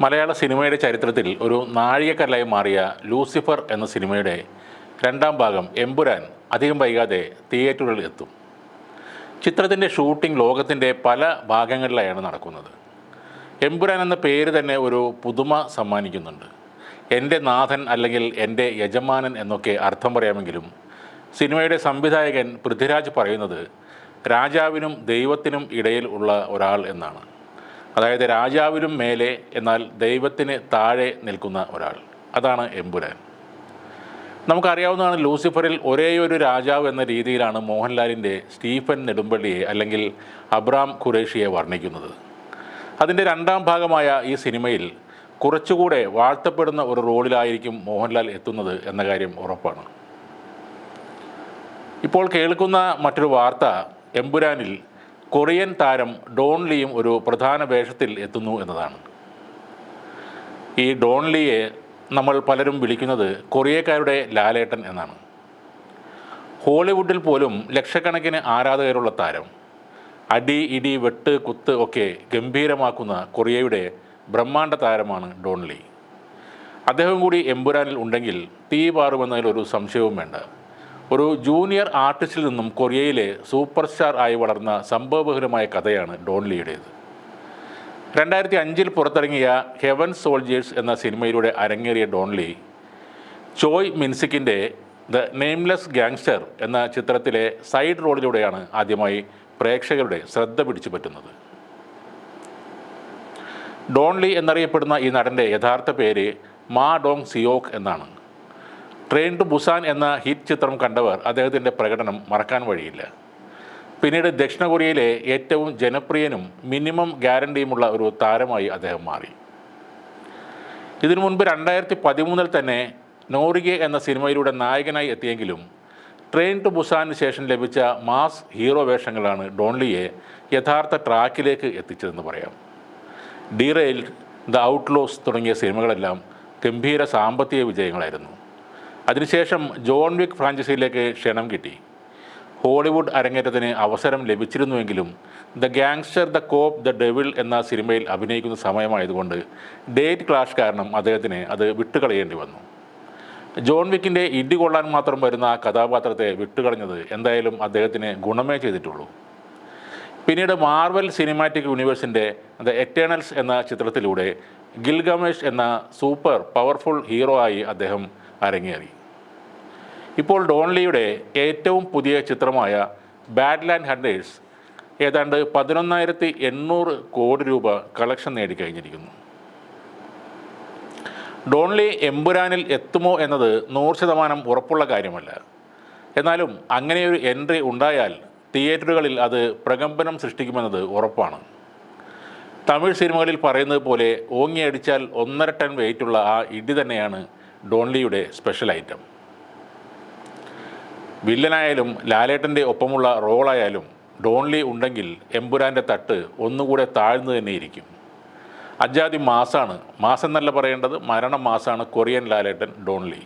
മലയാള സിനിമയുടെ ചരിത്രത്തിൽ ഒരു നാഴികക്കല്ലായി മാറിയ ലൂസിഫർ എന്ന സിനിമയുടെ രണ്ടാം ഭാഗം എമ്പുരാൻ അധികം വൈകാതെ തിയേറ്ററുകളിൽ എത്തും. ചിത്രത്തിന്റെ ഷൂട്ടിംഗ് ലോകത്തിന്റെ പല ഭാഗങ്ങളിലായാണ് നടക്കുന്നത്. എമ്പുരാൻ എന്ന പേര് തന്നെ ഒരു പുതുമ സമ്മാനിക്കുന്നുണ്ട്. എന്റെ നാഥൻ അല്ലെങ്കിൽ എന്റെ യജമാനൻ എന്നൊക്കെ അർത്ഥം പറയാമെങ്കിലും സിനിമയുടെ സംവിധായകൻ പൃഥ്വിരാജ് പറയുന്നത് രാജാവിനും ദൈവത്തിനും ഇടയിൽ ഉള്ള ഒരാൾ എന്നാണ്. അതായത് രാജാവിനും മേലെ എന്നാൽ ദൈവത്തിന് താഴെ നിൽക്കുന്ന ഒരാൾ. അതാണ് എമ്പുരാൻ. നമുക്കറിയാവുന്നതാണ് ലൂസിഫറിൽ ഒരേയൊരു രാജാവ് എന്ന രീതിയിലാണ് മോഹൻലാലിന്റെ സ്റ്റീഫൻ നെടുമ്പള്ളിയെ അല്ലെങ്കിൽ അബ്രാം ഖുറേഷിയെ വർണിക്കുന്നത്. അതിന്റെ രണ്ടാം ഭാഗമായ ഈ സിനിമയിൽ കുറച്ചുകൂടെ വാഴ്ത്തപ്പെടുന്ന ഒരു റോളിലായിരിക്കും മോഹൻലാൽ എത്തുന്നത് എന്ന കാര്യം ഉറപ്പാണ്. ഇപ്പോൾ കേൾക്കുന്ന മറ്റൊരു വാർത്ത എമ്പുരാനിൽ കൊറിയൻ താരം ഡോൺ ലീയും ഒരു പ്രധാന വേഷത്തിൽ എത്തുന്നു എന്നതാണ്. ഈ ഡോൺ നമ്മൾ പലരും വിളിക്കുന്നത് കൊറിയക്കാരുടെ ലാലേട്ടൻ എന്നാണ്. ഹോളിവുഡിൽ പോലും ലക്ഷക്കണക്കിന് ആരാധകരുള്ള താരം അടി ഇടി വെട്ട് കുത്ത് ഒക്കെ ഗംഭീരമാക്കുന്ന കൊറിയയുടെ ബ്രഹ്മാണ്ഡ താരമാണ് ഡോൺ ലീ. അദ്ദേഹം കൂടി എമ്പുരാനിൽ ഉണ്ടെങ്കിൽ തീ പാറുമെന്നതിൽ ഒരു സംശയവും വേണ്ട. ഒരു ജൂനിയർ ആർട്ടിസ്റ്റിൽ നിന്നും കൊറിയയിലെ സൂപ്പർ സ്റ്റാർ ആയി വളർന്ന സംഭവബഹുലമായ കഥയാണ് ഡോൺലിയുടേത് രണ്ടായിരത്തി അഞ്ചിൽ പുറത്തിറങ്ങിയ ഹെവൻ സോൾജേഴ്സ് എന്ന സിനിമയിലൂടെ അരങ്ങേറിയ ഡോൺലി ചോയ് മിൻസിക്കിന്റെ ദ നെയിംലെസ് ഗാങ്സ്റ്റർ എന്ന ചിത്രത്തിലെ സൈഡ് റോളിലൂടെയാണ് ആദ്യമായി പ്രേക്ഷകരുടെ ശ്രദ്ധ പിടിച്ചു പറ്റുന്നത്. ഡോൺലി എന്നറിയപ്പെടുന്ന ഈ നടന്റെ യഥാർത്ഥ പേര് മാ ഡോങ് സിയോക് എന്നാണ്. ട്രെയിൻ ടു ബുസാൻ എന്ന ഹിറ്റ് ചിത്രം കണ്ടവർ അദ്ദേഹത്തിന്റെ പ്രകടനം മറക്കാൻ വഴിയില്ല. പിന്നീട് ദക്ഷിണ കൊറിയയിലെ ഏറ്റവും ജനപ്രിയനും മിനിമം ഗ്യാരണ്ടിയുമുള്ള ഒരു താരമായി അദ്ദേഹം മാറി. ഇതിനു മുൻപ് രണ്ടായിരത്തി പതിമൂന്നിൽ തന്നെ നോറിഗെ എന്ന സിനിമയിലൂടെ നായകനായി എത്തിയെങ്കിലും ട്രെയിൻ ടു ബുസാന് ശേഷം ലഭിച്ച മാസ് ഹീറോ വേഷങ്ങളാണ് ഡോൺലിയെ യഥാർത്ഥ ട്രാക്കിലേക്ക് എത്തിച്ചതെന്ന് പറയാം. ഡീറെയിൽ ദ ഔട്ട്ലോസ് തുടങ്ങിയ സിനിമകളെല്ലാം ഗംഭീര സാമ്പത്തിക വിജയങ്ങളായിരുന്നു. അതിനുശേഷം ജോൺ വിക് ഫ്രാഞ്ചൈസിയിലേക്ക് ക്ഷണം കിട്ടി. ഹോളിവുഡ് അരങ്ങേറ്റത്തിന് അവസരം ലഭിച്ചിരുന്നുവെങ്കിലും the gangster the cop the devil എന്ന സിനിമയിൽ അഭിനയിക്കുന്ന സമയമായതുകൊണ്ട് ഡേറ്റ് ക്ലാഷ് കാരണം അദ്ദേഹത്തിന് അത് വിട്ടുകളയേണ്ടി വന്നു. ജോൺ വിക്കിന്റെ ഇടി കൊള്ളാൻ മാത്രം വരുന്ന ആ കഥാപാത്രത്തെ വിട്ടുകളഞ്ഞത് എന്തായാലും അദ്ദേഹത്തിന് ഗുണമേ ചെയ്തിട്ടുള്ളൂ. പിന്നീട് മാർവൽ സിനിമാറ്റിക് യൂണിവേഴ്സിന്റെ ദ എറ്റേണൽസ് എന്ന ചിത്രത്തിലൂടെ ഗിൽഗമേഷ് എന്ന സൂപ്പർ പവർഫുൾ ഹീറോ ആയി അദ്ദേഹം അരങ്ങേറി. ഇപ്പോൾ ഡോൺലിയുടെ ഏറ്റവും പുതിയ ചിത്രമായ ബാഡ് ലാൻഡ് ഹണ്ടേഴ്സ് ഏതാണ്ട് പതിനൊന്നായിരത്തി എണ്ണൂറ് കോടി രൂപ കളക്ഷൻ നേടിക്കഴിഞ്ഞിരിക്കുന്നു. ഡോൺലി എമ്പുരാനിൽ എത്തുമോ എന്നത് നൂറ് ശതമാനം ഉറപ്പുള്ള കാര്യമല്ല. എന്നാലും അങ്ങനെയൊരു എൻട്രി ഉണ്ടായാൽ തിയേറ്ററുകളിൽ അത് പ്രകമ്പനം സൃഷ്ടിക്കുമെന്നത് ഉറപ്പാണ്. തമിഴ് സിനിമകളിൽ പറയുന്നത് പോലെ ഓങ്ങിയടിച്ചാൽ ഒന്നര ടൺ വെയിറ്റുള്ള ആ ഇടി തന്നെയാണ് ഡോൺലിയുടെ സ്പെഷ്യൽ ഐറ്റം വില്ലനായാലും ലാലേട്ടന്റെ ഒപ്പമുള്ള റോളായാലും ഡോൺലി ഉണ്ടെങ്കിൽ എമ്പുരാന്റെ തട്ട് ഒന്നുകൂടെ താഴ്ന്നു തന്നെയിരിക്കും. അജാതി മാസാണ്. മാസം എന്നല്ല പറയേണ്ടത് മരണം മാസാണ് കൊറിയൻ ലാലേട്ടൻ ഡോൺലി.